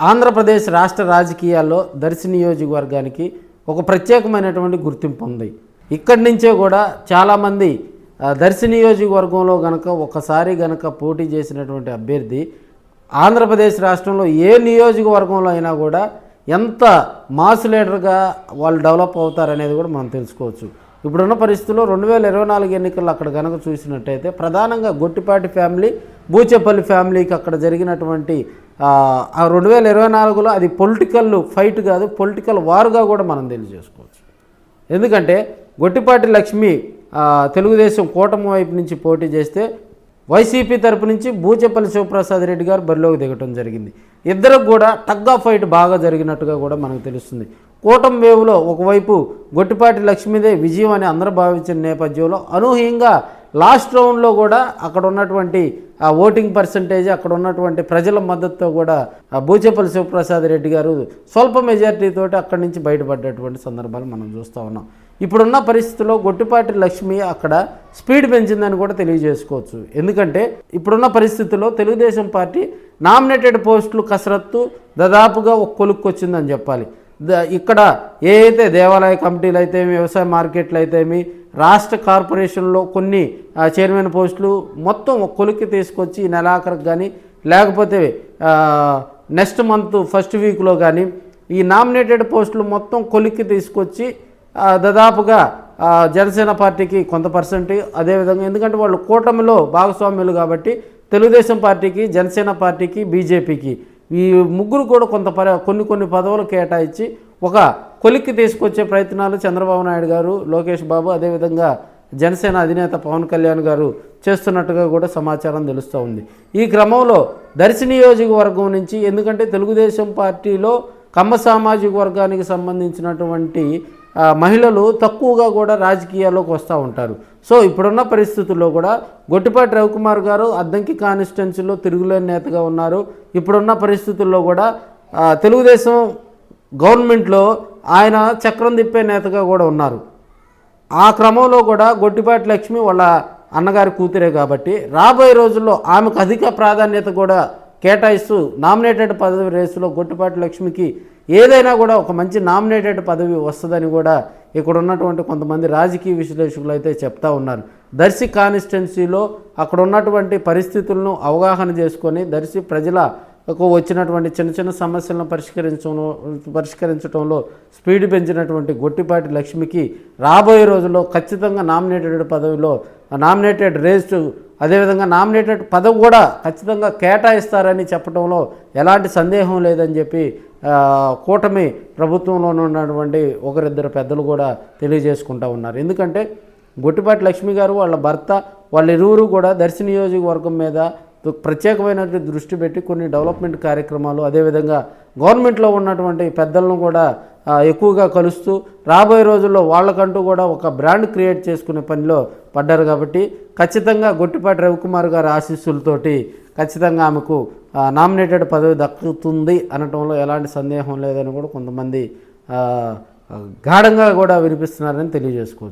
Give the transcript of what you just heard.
ఆంధ్రప్రదేశ్ రాష్ట్ర రాజకీయాల్లో దర్శి నియోజకవర్గానికి ఒక ప్రత్యేకమైనటువంటి గుర్తింపు ఉంది. ఇక్కడి నుంచే కూడా చాలామంది దర్శి నియోజకవర్గంలో గనక ఒకసారి గనక పోటీ చేసినటువంటి అభ్యర్థి ఆంధ్రప్రదేశ్ రాష్ట్రంలో ఏ నియోజకవర్గంలో అయినా కూడా ఎంత మాస్ లీడర్గా వాళ్ళు డెవలప్ అవుతారనేది కూడా మనం తెలుసుకోవచ్చు. ఇప్పుడున్న పరిస్థితుల్లో రెండు వేల ఇరవై నాలుగు ఎన్నికల్లో అక్కడ కనుక చూసినట్టయితే ప్రధానంగా గొట్టిపాటి ఫ్యామిలీ బూచేపల్లి ఫ్యామిలీకి అక్కడ జరిగినటువంటి రెండు వేల ఇరవై నాలుగులో అది పొలిటికల్ ఫైట్ కాదు పొలిటికల్ వార్గా కూడా మనం తెలియజేసుకోవచ్చు ఎందుకంటే గొట్టిపాటి లక్ష్మి తెలుగుదేశం కూటమి వైపు నుంచి పోటీ చేస్తే వైసీపీ తరపు నుంచి బూచెపల్లి శివప్రసాద్ రెడ్డి గారు బరిలోకి దిగటం జరిగింది. ఇద్దరికి కూడా టగ్ ఆఫ్ ఫైట్ బాగా జరిగినట్టుగా కూడా మనకు తెలుస్తుంది. కూటమి వేవులో ఒకవైపు గొట్టిపాటి లక్ష్మీదే విజయం అని అందరూ భావించిన నేపథ్యంలో అనూహ్యంగా లాస్ట్ రౌండ్లో కూడా అక్కడ ఉన్నటువంటి ఆ ఓటింగ్ పర్సంటేజ్ అక్కడ ఉన్నటువంటి ప్రజల మద్దతుతో కూడా ఆ బూచేపల్లి శివప్రసాద్ రెడ్డి గారు స్వల్ప మెజార్టీతోటి అక్కడి నుంచి బయటపడ్డటువంటి సందర్భాలు మనం చూస్తూ ఉన్నాం. ఇప్పుడున్న పరిస్థితుల్లో గొట్టిపాటి లక్ష్మి అక్కడ స్పీడ్ పెంచిందని కూడా తెలియజేసుకోవచ్చు. ఎందుకంటే ఇప్పుడున్న పరిస్థితుల్లో తెలుగుదేశం పార్టీ నామినేటెడ్ పోస్టులు కసరత్తు దాదాపుగా ఒక కొలుక్కొచ్చిందని చెప్పాలి. ఇక్కడ ఏ అయితే దేవాలయ కమిటీలు అయితే వ్యవసాయ మార్కెట్లు అయితేమి రాష్ట్ర కార్పొరేషన్లో కొన్ని చైర్మన్ పోస్టులు మొత్తం కొలిక్కి తీసుకొచ్చి ఈ నెలాఖరికి కానీ లేకపోతే నెక్స్ట్ మంత్ ఫస్ట్ వీక్లో కానీ ఈ నామినేటెడ్ పోస్టులు మొత్తం కొలిక్కి తీసుకొచ్చి దాదాపుగా జనసేన పార్టీకి కొంత పర్సెంట్ అదేవిధంగా ఎందుకంటే వాళ్ళు కూటమిలో భాగస్వామ్యులు కాబట్టి తెలుగుదేశం పార్టీకి జనసేన పార్టీకి బీజేపీకి. ఈ ముగ్గురు కూడా కొంత పర కొన్ని కొన్ని పదవులు కేటాయించి ఒక కొలిక్కి తీసుకొచ్చే ప్రయత్నాలు చంద్రబాబు నాయుడు గారు లోకేష్ బాబు అదేవిధంగా జనసేన అధినేత పవన్ కళ్యాణ్ గారు చేస్తున్నట్టుగా కూడా సమాచారం తెలుస్తూ ఉంది. ఈ క్రమంలో దర్శి నియోజకవర్గం నుంచి ఎందుకంటే తెలుగుదేశం పార్టీలో కమ్మ సామాజిక వర్గానికి సంబంధించినటువంటి మహిళలు తక్కువగా కూడా రాజకీయాల్లోకి వస్తూ ఉంటారు. సో ఇప్పుడున్న పరిస్థితుల్లో కూడా గొట్టిపాటి రవికుమార్ గారు అద్దంకి కాన్స్టిట్యున్సీలో తిరుగులేని నేతగా ఉన్నారు. ఇప్పుడున్న పరిస్థితుల్లో కూడా తెలుగుదేశం గవర్నమెంట్లో ఆయన చక్రం తిప్పే నేతగా కూడా ఉన్నారు. ఆ క్రమంలో కూడా గొట్టిపాటి లక్ష్మి వాళ్ళ అన్నగారి కూతురే కాబట్టి రాబోయే రోజుల్లో ఆమెకు అధిక ప్రాధాన్యత కూడా కేటాయిస్తూ నామినేటెడ్ పదవి రేసులో గుట్టుపాటి లక్ష్మికి ఏదైనా కూడా ఒక మంచి నామినేటెడ్ పదవి వస్తుందని కూడా ఇక్కడ ఉన్నటువంటి కొంతమంది రాజకీయ విశ్లేషకులు అయితే చెప్తా ఉన్నారు. దర్శి కాన్స్టిట్యున్సీలో అక్కడ ఉన్నటువంటి పరిస్థితులను అవగాహన చేసుకొని దర్శి ప్రజల వచ్చినటువంటి చిన్న చిన్న సమస్యలను పరిష్కరించడం పరిష్కరించడంలో స్పీడ్ పెంచినటువంటి గొట్టిపాటి లక్ష్మికి రాబోయే రోజుల్లో ఖచ్చితంగా నామినేటెడ్ పదవిలో నామినేటెడ్ రేస్ అదేవిధంగా నామినేటెడ్ పదవి కూడా ఖచ్చితంగా కేటాయిస్తారని చెప్పడంలో ఎలాంటి సందేహం లేదని చెప్పి కూటమి ప్రభుత్వంలో ఉన్నటువంటి ఒకరిద్దరు పెద్దలు కూడా తెలియజేసుకుంటా ఉన్నారు. ఎందుకంటే గొట్టిపాటి లక్ష్మి గారు వాళ్ళ భర్త వాళ్ళిరువురు కూడా దర్శి నియోజకవర్గం మీద ప్రత్యేకమైనటువంటి దృష్టి పెట్టి కొన్ని డెవలప్మెంట్ కార్యక్రమాలు అదేవిధంగా గవర్నమెంట్లో ఉన్నటువంటి పెద్దలను కూడా ఎక్కువగా కలుస్తూ రాబోయే రోజుల్లో వాళ్ళకంటూ కూడా ఒక బ్రాండ్ క్రియేట్ చేసుకునే పనిలో పడ్డారు కాబట్టి ఖచ్చితంగా గొట్టిపాటి రవికుమార్ గారి ఆశీస్సులతోటి ఖచ్చితంగా ఆమెకు నామినేటెడ్ పదవి దక్కుతుంది అనటంలో ఎలాంటి సందేహం లేదని కూడా కొంతమంది గాఢంగా కూడా వినిపిస్తున్నారని తెలియజేసుకోవచ్చు.